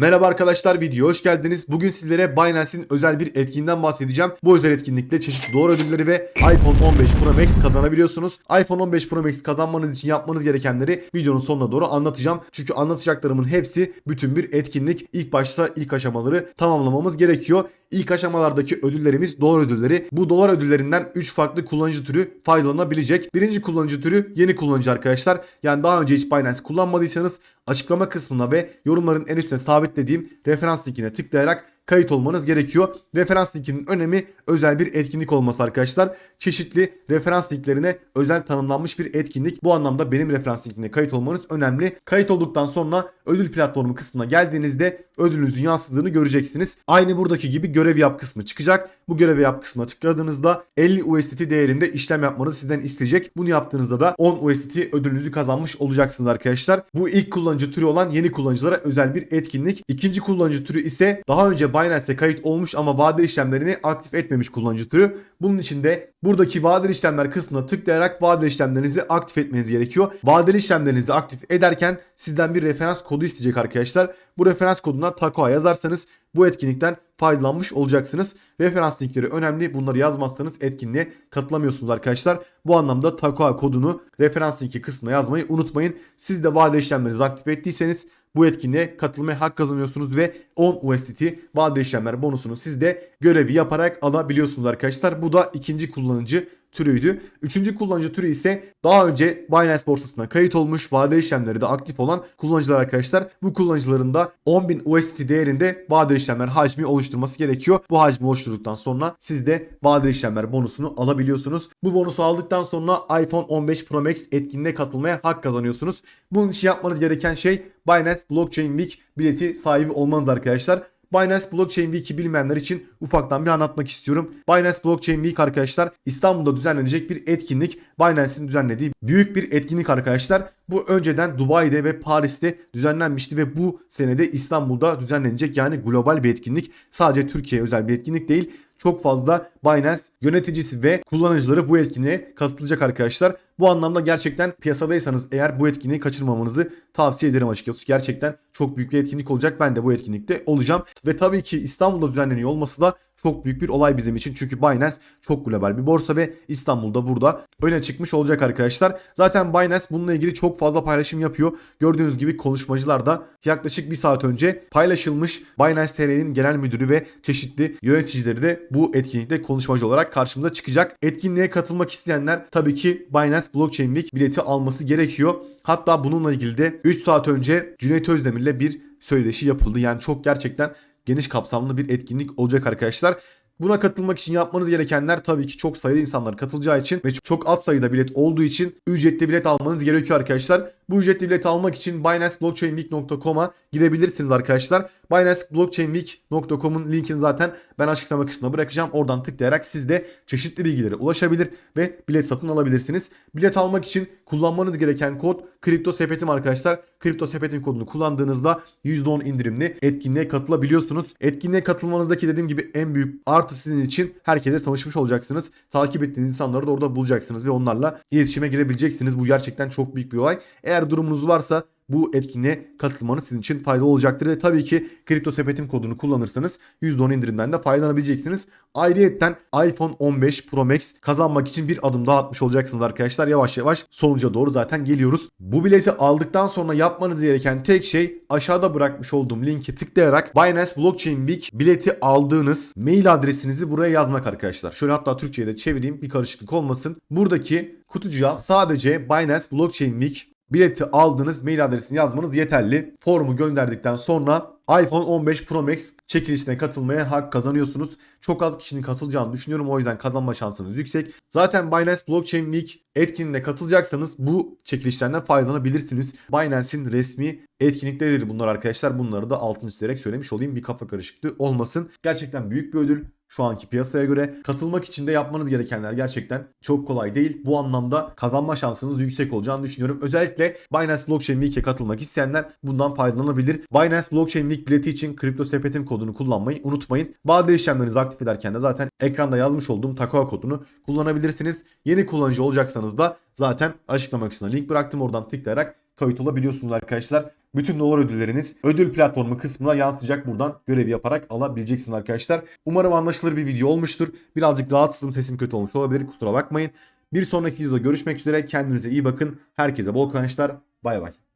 Merhaba arkadaşlar videoya hoş geldiniz. Bugün sizlere Binance'in özel bir etkinliğinden bahsedeceğim. Bu özel etkinlikle çeşitli dolar ödülleri ve iPhone 15 Pro Max kazanabiliyorsunuz. iPhone 15 Pro Max kazanmanız için yapmanız gerekenleri videonun sonuna doğru anlatacağım. Çünkü anlatacaklarımın hepsi bütün bir etkinlik. İlk başta ilk aşamaları tamamlamamız gerekiyor. İlk aşamalardaki ödüllerimiz dolar ödülleri. Bu dolar ödüllerinden 3 farklı kullanıcı türü faydalanabilecek. Birinci kullanıcı türü yeni kullanıcı arkadaşlar. Yani daha önce hiç Binance kullanmadıysanız açıklama kısmına ve yorumların en üstüne sabitlediğim referans linkine tıklayarak kayıt olmanız gerekiyor. Referans linkinin önemi özel bir etkinlik olması arkadaşlar. Çeşitli referans linklerine özel tanımlanmış bir etkinlik. Bu anlamda benim referans linkine kayıt olmanız önemli. Kayıt olduktan sonra ödül platformu kısmına geldiğinizde ödülünüzün yansıdığını göreceksiniz. Aynı buradaki gibi görev yap kısmı çıkacak. Bu görevi yap kısmına tıkladığınızda 50 USDT değerinde işlem yapmanızı sizden isteyecek. Bunu yaptığınızda da 10 USDT ödülünüzü kazanmış olacaksınız arkadaşlar. Bu ilk kullanıcı türü olan yeni kullanıcılara özel bir etkinlik. İkinci kullanıcı türü ise daha önce Binance'te kayıt olmuş ama vadeli işlemlerini aktif etmemiş kullanıcı türü. Bunun için de buradaki vadeli işlemler kısmına tıklayarak vadeli işlemlerinizi aktif etmeniz gerekiyor. Vadeli işlemlerinizi aktif ederken sizden bir referans kodu isteyecek arkadaşlar. Bu referans koduna TAKO'a yazarsanız bu etkinlikten faydalanmış olacaksınız. Referans linkleri önemli. Bunları yazmazsanız etkinliğe katılamıyorsunuz arkadaşlar. Bu anlamda TAKOA kodunu referans linki kısmına yazmayı unutmayın. Siz de vadeli işlemlerinizi aktif ettiyseniz bu etkinliğe katılmaya hak kazanıyorsunuz ve 10 USDT vadeli işlemler bonusunu siz de görevi yaparak alabiliyorsunuz arkadaşlar. Bu da ikinci kullanıcı türüydü. Üçüncü kullanıcı türü ise daha önce Binance borsasına kayıt olmuş vadeli işlemleri de aktif olan kullanıcılar arkadaşlar. Bu kullanıcıların da 10.000 USDT değerinde vadeli işlemler hacmi oluşturması gerekiyor. Bu hacmi oluşturduktan sonra siz de vadeli işlemler bonusunu alabiliyorsunuz. Bu bonusu aldıktan sonra iPhone 15 Pro Max etkinliğine katılmaya hak kazanıyorsunuz. Bunun için yapmanız gereken şey Binance Blockchain Week bileti sahibi olmanız arkadaşlar. Binance Blockchain Week'i bilmeyenler için ufaktan bir anlatmak istiyorum. Binance Blockchain Week arkadaşlar İstanbul'da düzenlenecek bir etkinlik. Binance'in düzenlediği büyük bir etkinlik arkadaşlar. Bu önceden Dubai'de ve Paris'te düzenlenmişti ve bu senede İstanbul'da düzenlenecek yani global bir etkinlik. Sadece Türkiye özel bir etkinlik değil çok fazla Binance yöneticisi ve kullanıcıları bu etkinliğe katılacak arkadaşlar. Bu anlamda gerçekten piyasadaysanız eğer bu etkinliği kaçırmamanızı tavsiye ederim açıkçası. Gerçekten çok büyük bir etkinlik olacak. Ben de bu etkinlikte olacağım. Ve tabii ki İstanbul'da düzenleniyor olması da çok büyük bir olay bizim için. Çünkü Binance çok global bir borsa ve İstanbul'da burada öne çıkmış olacak arkadaşlar. Zaten Binance bununla ilgili çok fazla paylaşım yapıyor. Gördüğünüz gibi konuşmacılar da yaklaşık bir saat önce paylaşılmış Binance TR'nin genel müdürü ve çeşitli yöneticileri de bu etkinlikte konuşmacı olarak karşımıza çıkacak. Etkinliğe katılmak isteyenler tabii ki Binance Blockchain Week bileti alması gerekiyor. Hatta bununla ilgili de 3 saat önce Cüneyt Özdemir'le bir söyleşi yapıldı. Yani çok gerçekten geniş kapsamlı bir etkinlik olacak arkadaşlar. Buna katılmak için yapmanız gerekenler tabii ki çok sayıda insanlar katılacağı için ve çok az sayıda bilet olduğu için ücretli bilet almanız gerekiyor arkadaşlar. Bu ücretli bileti almak için binanceBlockchainWeek.com'a gidebilirsiniz arkadaşlar. BinanceBlockchainWeek.com'un linkini zaten ben açıklama kısmına bırakacağım. Oradan tıklayarak siz de çeşitli bilgilere ulaşabilir ve bilet satın alabilirsiniz. Bilet almak için kullanmanız gereken kod Kripto Sepetim arkadaşlar. Kripto Sepetim kodunu kullandığınızda %10 indirimli etkinliğe katılabiliyorsunuz. Etkinliğe katılmanızdaki dediğim gibi en büyük artı sizin için herkese tanışmış olacaksınız. Takip ettiğiniz insanları da orada bulacaksınız ve onlarla iletişime girebileceksiniz. Bu gerçekten çok büyük bir olay. Eğer durumunuz varsa bu etkinliğe katılmanız sizin için faydalı olacaktır. Ve tabii ki kripto sepetim kodunu kullanırsanız %10 indirimden de faydalanabileceksiniz. Ayrıyetten iPhone 15 Pro Max kazanmak için bir adım daha atmış olacaksınız arkadaşlar. Yavaş yavaş sonuca doğru zaten geliyoruz. Bu bileti aldıktan sonra yapmanız gereken tek şey aşağıda bırakmış olduğum linki tıklayarak Binance Blockchain Week bileti aldığınız mail adresinizi buraya yazmak arkadaşlar. Şöyle hatta Türkçe'ye de çevireyim bir karışıklık olmasın. Buradaki kutucuğa sadece Binance Blockchain Week bileti aldığınız mail adresini yazmanız yeterli. Formu gönderdikten sonra iPhone 15 Pro Max çekilişine katılmaya hak kazanıyorsunuz. Çok az kişinin katılacağını düşünüyorum. O yüzden kazanma şansınız yüksek. Zaten Binance Blockchain Week etkinliğine katılacaksanız bu çekilişlerden faydalanabilirsiniz. Binance'in resmi etkinlikleridir bunlar arkadaşlar. Bunları da altını çizerek söylemiş olayım. Bir kafa karışıklığı olmasın. Gerçekten büyük bir ödül şu anki piyasaya göre. Katılmak için de yapmanız gerekenler gerçekten çok kolay değil. Bu anlamda kazanma şansınız yüksek olacağını düşünüyorum. Özellikle Binance Blockchain Week'e katılmak isteyenler bundan faydalanabilir. Binance Blockchain Week bileti için kripto sepetim kodunu kullanmayı unutmayın. Vadeli işlemlerinizi aktif ederken de zaten ekranda yazmış olduğum TAKOA kodunu kullanabilirsiniz. Yeni kullanıcı olacaksanız da zaten açıklama kısmına link bıraktım. Oradan tıklayarak kayıt olabiliyorsunuz arkadaşlar. Bütün dolar ödülleriniz ödül platformu kısmına yansıyacak. Buradan görevi yaparak alabileceksiniz arkadaşlar. Umarım anlaşılır bir video olmuştur. Birazcık rahatsızım sesim kötü olmuş olabilir kusura bakmayın. Bir sonraki videoda görüşmek üzere. Kendinize iyi bakın. Herkese bol kazançlar. Bay bay.